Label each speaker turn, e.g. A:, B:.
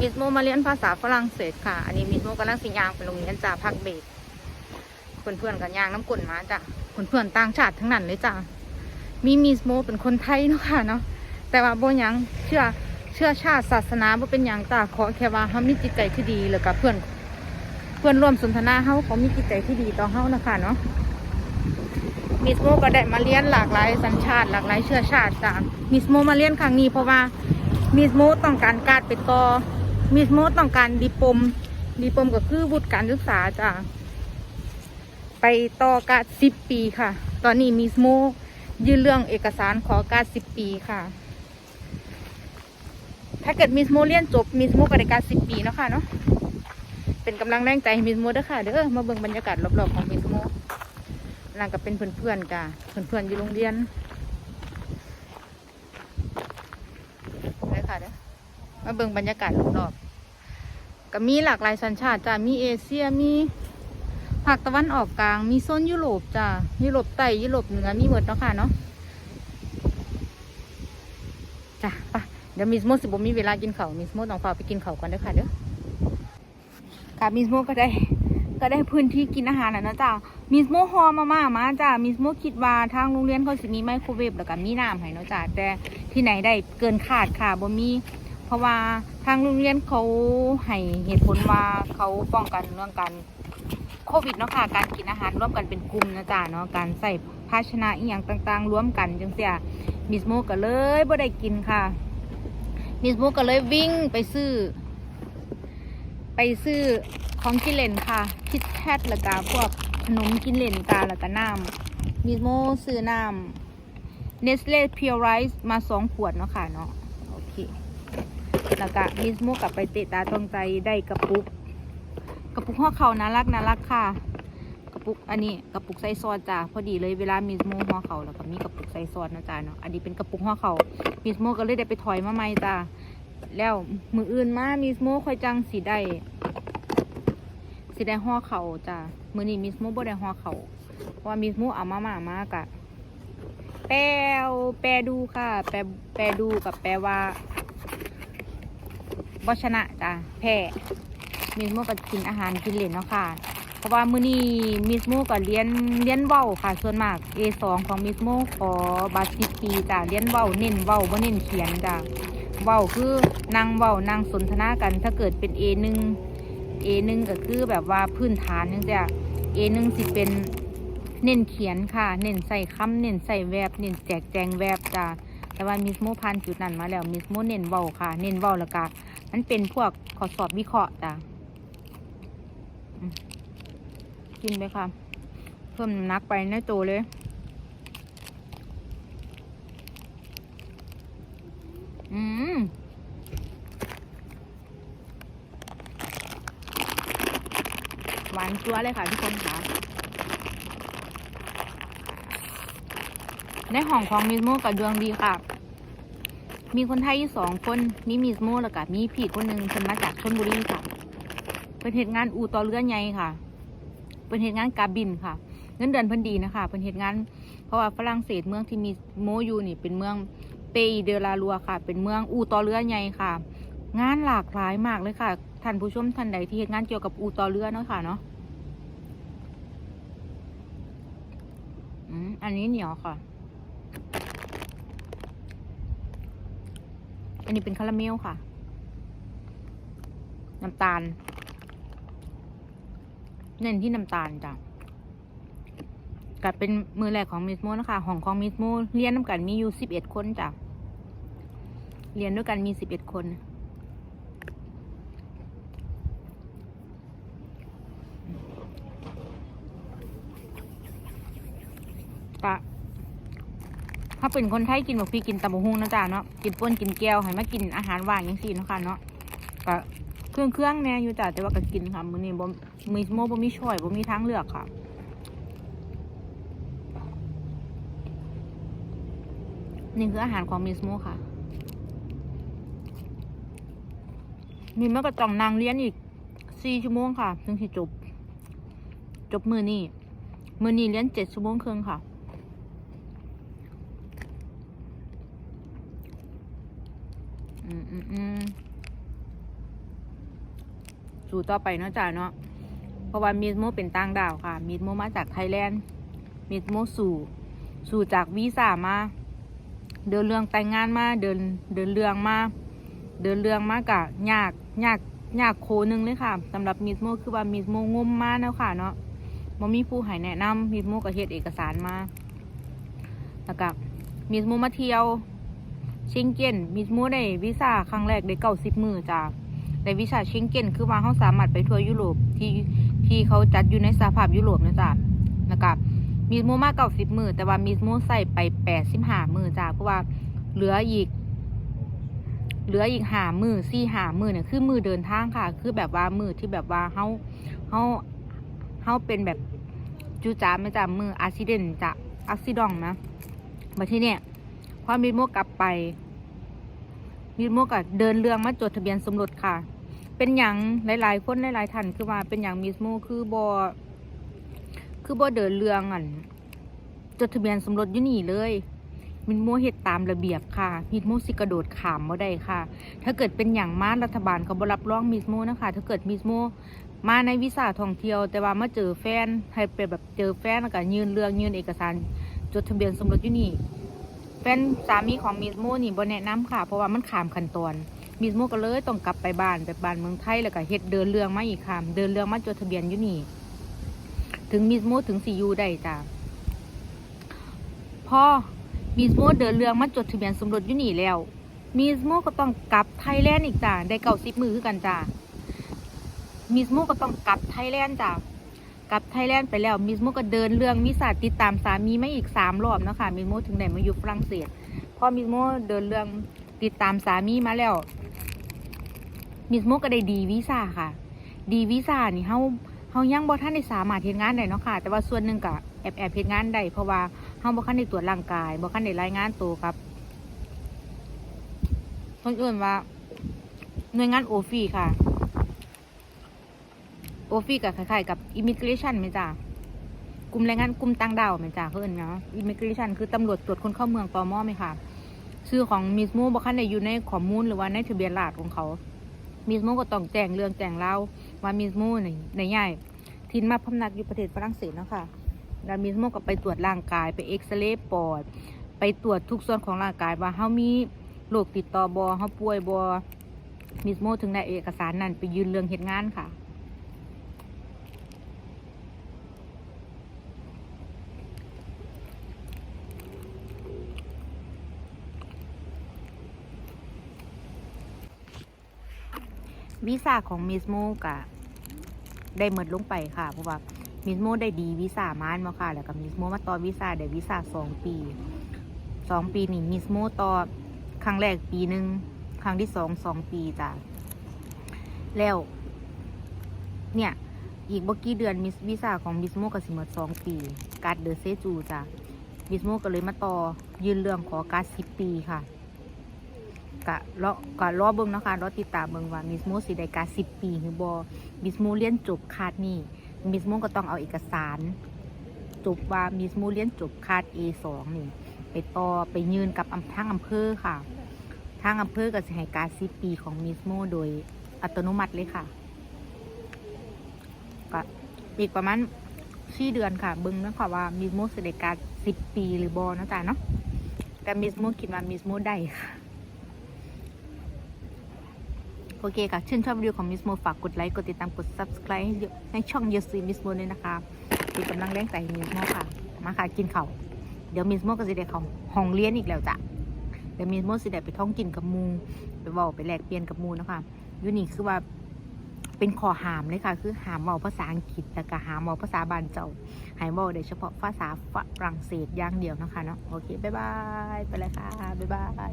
A: มิสโมมาเรียนภาษาฝรั่งเศสค่ะ อันนี้มิสโมกำลังสิยางไปโรงเรียนจ้าพักเบรกเพื่อนๆกันยางน้ำกลุ่นมาจ้ะเพื่อนๆต่างชาติทั้งนั้นเลยจ้ะมีมิสโมเป็นคนไทยเนาะค่ะเนาะแต่ว่าโบยังเชื่อเชื่อชาติศาสนาบ่เป็นหยังจ้ะขอแค่ว่าเขามีจิตใจที่ดีแล้วกับเพื่อนเพื่อนร่วมสนทนาเขาเขามีจิตใจที่ดีต่อเขานะคะเนาะมิสโมก็ได้มาเรียนหลากหลายสัญชาติหลากหลายเชื้อชาติจ้ะมิสโมมาเรียนครั้งนี้เพราะว่ามิสโมต้องการการไปต่อ มิสโมต้องการดีปม ดีปมก็คือวุฒิการศึกษาจ้ะไปต่อการสิบปีค่ะ ตอนนี้มิสโมยื่นเรื่องเอกสารขอการสิบปีค่ะ ถ้าเกิดมิสโมเรียนจบมิสโมก็ได้การสิบปีเนาะค่ะเนาะ เป็นกำลังแรงใจให้มิสโมเด้อค่ะเด้อมาเบิ่งบรรยากาศรอบๆของมิสโมนั่นก็เป็นเพื่อนๆกันเพื่อนๆอยู่โรงเรียน เลยค่ะเด้อมา เบิ่งบรรยากาศรอบๆก็มีหลากหลายสัญชาติจ้ะมีเอเชียมีภาคตะวันออกกลาง มีโซนยุโรปจ้ะยุโรปใต้ยุโรปเหนือมีหมดเนาะค่ะเนาะจ้ะไปะเดี๋ยวมิสโมสิบมีเวลากินเขามิสโมต้องฝากไปกินเขาก่อนเด้อค่ะเด้อค่ะมิสโมก็ได้ก็ได้พื้นที่กินอาหารแล้วนะจ้ะมิสโมฮอมาม่ามาจ้ะมิสโมคิดว่าทางโรงเรียนเขาสิมีไมโครเวฟแล้วก็มีน้ำให้เนาะจ้ะแต่ที่ไหนได้เกินขาดค่ะบ่มี เพราะว่าทางโรงเรียนเขาให้เหตุผลว่าเขาป้องกันเรื่องการโควิดเนาะค่ะ การกินอาหารร่วมกันเป็นกลุ่มนะจ๊ะเนาะ การใส่ภาชนะอีหยังต่างๆ ร่วมกันจังเสียมิสโมก็เลยบ่ได้กินค่ะ มิสโมก็เลยวิ่งไปซื้อ ไปซื้อของกินเล่นค่ะ คิดแคทแล้วก็พวกขนมกินเล่นกาแล้วก็น้ำมิสโมซื้อน้ำเนสเล่เพียวไรซ์มาสองขวดเนาะค่ะเนาะ แล้วก็มิสโมกลับไปเตะตาตรงใจได้กระปุก กระปุกห่อเขาน่ารักน่ารักค่ะ กระปุกอันนี้กระปุกใส่ซอสจ้าพอดีเลยเวลามิสโมห่อเขาแล้วก็มีกระปุกใส่ซอสนะจ้าเนาะอันนี้เป็นกระปุกห่อเขามิสโมก็เลยได้ไปถอยมาใหม่จ้าแล้วมืออื่นมามิสโมค่อยจังสีได้สีได้ห่อเขาจ้ามือนี้มิสโมบ่ได้ห่อเขาเพราะว่ามิสโมเอามาม่ามากะแปลแปลดูค่ะ แปลแปลดูกับแปลว่า บชนะจ้ะแพ้มิสโมก็กินอาหารกินเหลนเนาะค่ะ เพราะว่ามือนี้มิสโมก็เรียนเรียนเว้าค่ะ ส่วนมาก A2 ของมิสโมขอบาสิบปีจ้ะเรียนเว้าเน้นเว้าบ่เน้นเขียนจ้ะเว้าคือนั่งเว้านั่งสนทนากัน ถ้าเกิดเป็น A1 A1 ก็คือแบบว่าพื้นฐานนึงจ้ะ A1 สิเป็นเน้นเขียนค่ะ เน้นใส่คำเน้นใส่แวบ เน้นแจกแจงแวบจ้ะแต่ว่ามิสโมผ่านจุดนั้นมาแล้วมิสโมเน้นเว้าค่ะ เน้นเว้าแล้วก็ มันเป็นพวกข้อสอบวิเคราะห์จ้ะกินไปค่ะ เพิ่มน้ำหนักไปในตัวเลยอืมหวานชัวเลยค่ะทุกคนค่ะ ในห้องของมิสโมกับดวงดีค่ะ มีคนไทยอยู่สองคน มีมิสโมแล้วก็มีพี่คนหนึ่งเป็นมาจากชลบุรีค่ะ เป็นเหตุงานอู่ต่อเรือใหญ่ค่ะ เป็นเหตุงานกาบินค่ะ เงินเดือนเพิ่นดีนะคะ เป็นเหตุงาน เพราะว่าฝรั่งเศสเมืองที่มีโมอยู่นี่ เป็นเมืองเปย์เดลาลัวค่ะ เป็นเมืองอู่ต่อเรือใหญ่ค่ะ งานหลากหลายมากเลยค่ะ ท่านผู้ชมท่านใดที่เหตุงานเกี่ยวกับอู่ต่อเรือเนาะค่ะเนาะอืมอันนี้เหนียวค่ะ อันนี้เป็นคาราเมลค่ะ น้ำตาล เน้นที่น้ำตาลจ้ะกับเป็นมือแรกของมิสโมนะคะห้องของมิสโมเรียนน้ำกันมีอยู่สิบเอ็ดคนจ้ะเรียนด้วยกันมีสิบเอ็ดคนกะ ถ้าเป็นคนไทยกินบอกพี่กินตำบักหุ่งนะจ๊ะเนาะกินป่นกินแก้วให้มากินอาหารหวานอย่างสี่เนาะค่ะเนาะก็เครื่องเครื่องแน่อยู่จ้ะแต่ว่าก็กินค่ะมื้อนี้บ่มีโมบ่มีช่อยบ่มีทางเลือกค่ะนี่คืออาหารของมิสโมค่ะ มีแม่ก็ต้องนางเรียนอีกสี่ชั่วโมงค่ะถึงที่จบ จบมือนี่มือนี่เรียนเจ็ดชั่วโมงครึ่งค่ะ อืมอืมอืม สู่ต่อไปเนาะจ้าเนาะ เพราะว่ามิสโมเป็นต่างดาวค่ะมิสโมมาจากไทยแลนด์มิสโมสู่ สู่จากวีซ่ามา เดินเรื่องแต่งงานมา เดินเดินเรื่องมา เดินเรื่องมากกะยากยากยากโคนึงเลยค่ะสำหรับมิสโมคือว่ามิสโมงมมาแล้วค่ะเนาะบ่มีผู้ให้แนะนำมิสโมก็เฮ็ดเอกสารมาแล้วก็มิสโมมาเที่ยว เชงเก้นมิสโมได้วีซ่าครั้งแรกได้เก้าสิบมือจ้าได้วีซ่าเชงเก้นคือว่าเขาสามารถไปทัวร์ยุโรปที่ที่เขาจัดอยู่ในสหภาพยุโรปนะจ้าแล้วก็มิสโมมาเก้าสิบมือแต่ว่ามิสโมใส่ไปแปดสิบห้ามือจ้าเพราะว่าเหลืออีก เหลืออีกหามือซี่หามือเนี่ยคือมือเดินทางค่ะ คือแบบว่ามือที่แบบว่าเฮาเฮาเฮาเป็นแบบจูจ้าไม่จ้ามืออาซิเดนจะอัซิดองนะมาที่เนี่ย พอมีโมกลับไปมีโมกับเดินเรื่องมาจดทะเบียนสมรสค่ะ เป็นอย่างหลายๆคนหลายๆท่านคือว่าเป็นอย่างมิสโมคือบอคือบอเดินเรื่องอันจดทะเบียนสมรสอยู่นี่เลยมินโมเฮ็ดตามระเบียบค่ะ มินโมสิกระโดดขามบ่ได้ค่ะ ถ้าเกิดเป็นอย่างมารัฐบาลเขาบรับรองมิสโมนะคะ ถ้าเกิดมิสโมมาในวีซ่าท่องเที่ยว แต่ว่ามาเจอแฟนให้เป็นแบบเจอแฟนแล้วก็ยืนเรื่องยืนเอกสาร จดทะเบียนสมรสอยู่นี่ แฟนสามีของมิสโมนี่บ่แนะนำค่ะ เพราะว่ามันขามขั้นตอนมิสโมก็เลยต้องกลับไปบ้านไปบ้านเมืองไทยแล้วก็เฮ็ดเดินเรื่องมาอีกค่ะเดินเรื่องมาจดทะเบียนอยู่นี่ ถึงมิสโมถึงสิอยู่ได้จ้ะพอมีสโมเดินเรื่องมาจดทะเบียนสมรสอยู่นี่แล้วมีสโมก็ต้องกลับไทยแลนด์อีกจ้าได้เก่าสิบมือคือกันจ้ามีสโมก็ต้องกลับไทยแลนด์จ้า กับไทยแลนด์ไปแล้วมีสโมก็เดินเรื่องวิสาติดตามสามีไม่อีกสามรอบนะคะมีสโมถึงไหนมาอยู่ฝรั่งเศสพอมีสโมเดินเรื่องติดตามสามีมาแล้วมีสโมก็ได้ดีวีซ่าค่ะ ดีวีซ่านี่เฮาเฮายังบ่ทันได้สามารถเฮ็ดงานได้เนาะค่ะ แต่ว่าส่วนหนึ่งก็แอบแอบเฮ็ดงานได้เพราะว่าเฮาบ่คันได้ตรวจร่างกายบ่คันได้รายงานตัวครับคนอื่นว่าหน่วยงานโอฟีค่ะ โอฟีกับคล้ายๆกับอิมิเกรชันไหมจ้ากลุ่มแรงงานกลุ่มต่างดาวไหมจ้าเขาเอิ้นเนาะอิมิเกรชันคือตำรวจตรวจคนเข้าเมืองตอมไหมค่ะชื่อของมิสโมบ่คันได้อยู่ในข้อมูลหรือว่าในทะเบียนราษฎรของเขา มิสโมก็ต้องแจ้งเรื่องแจ้งเล่าวว่ามิสโมในในใหญ่ทินมาพำนักอยู่ประเทศฝรั่งเศสนะค่ะแล้วมิสโมก็ไปตรวจร่างกายไปเอ็กซเรย์ปอด ไปตรวจทุกส่วนของร่างกายว่าเฮามีโรคติดต่อบอเฮาป่วยบอมิสโมถึงได้เอกสารนั้นไปยืนเรื่องเหตุงานค่ะ วีซ่าของมิสโมกะได้หมดลงไปค่ะ เพราะว่ามิสโมได้ดีวีซ่ามานมาค่ะ แล้วก็มิสโมมาต่อวีซ่าได้วีซ่าสองปีสองปีนี่มิสโมต่อครั้งแรกปีหนึ่งครั้งที่สองสองปีจ้ะแล้ว เนี่ย อีกบ่กี่เดือนมิสวีซ่าของมิสโมก็สิหมดสองปีการ์ดเดอเซจูจ้ะมิสโมก็เลยมาต่อยืนเรื่องขอการ์ดสิบปีค่ะ กะรอกะรอเบิ่งเนาะคะรอติดตามเบิ่งว่ามิสโมสิได้กาสิบปีหรือบอมิสโมเรียนจบคาดนี่มิสโมก็ต้องเอาเอกสารจบว่ามิสโมเรียนจบคาด A2 นี่ ไปต่อไปยืนกับอำทางอำเภอค่ะ ทางอำเภอก็จะให้การสิบปีของมิสโมโดยอัตโนมัติเลยค่ะก็อีกประมาณสี่เดือนค่ะเบิ่งนาะค่ะว่ามิสโมสิได้การสิบปีหรือบอเนาะจ๊ะเนาะแต่มิสโมคิดว่ามิสโมได้ค่ะ โอเคค่ะ ชื่นชอบวิดีโอของมิสโมฝากกดไลค์ กดติดตาม กด subscribe ให้เยอะในช่องเยซีมิสโมด้วยนะคะเป็นกำลังแรงใจมิสโมค่ะ มาค่ะ กินเขาเดี๋ยวมิสโมก็จะได้ของห้องเรียนอีกแล้วจ้ะเดี๋ยวมิสโมสิได้ไปท่องกินกับมูไปเว่าไปแลกเปลี่ยนกับมูนะคะยูนี่คือว่าเป็นขอหามเลยค่ะ คือหามเมาภาษาอังกฤษแล้วก็หามเมาภาษาบานเจ้าหายเมาโดยเฉพาะภาษาฝรั่งเศสอย่างเดียวนะคะเนาะโอเค บ๊ายบาย ไปเลยค่ะ บ๊ายบาย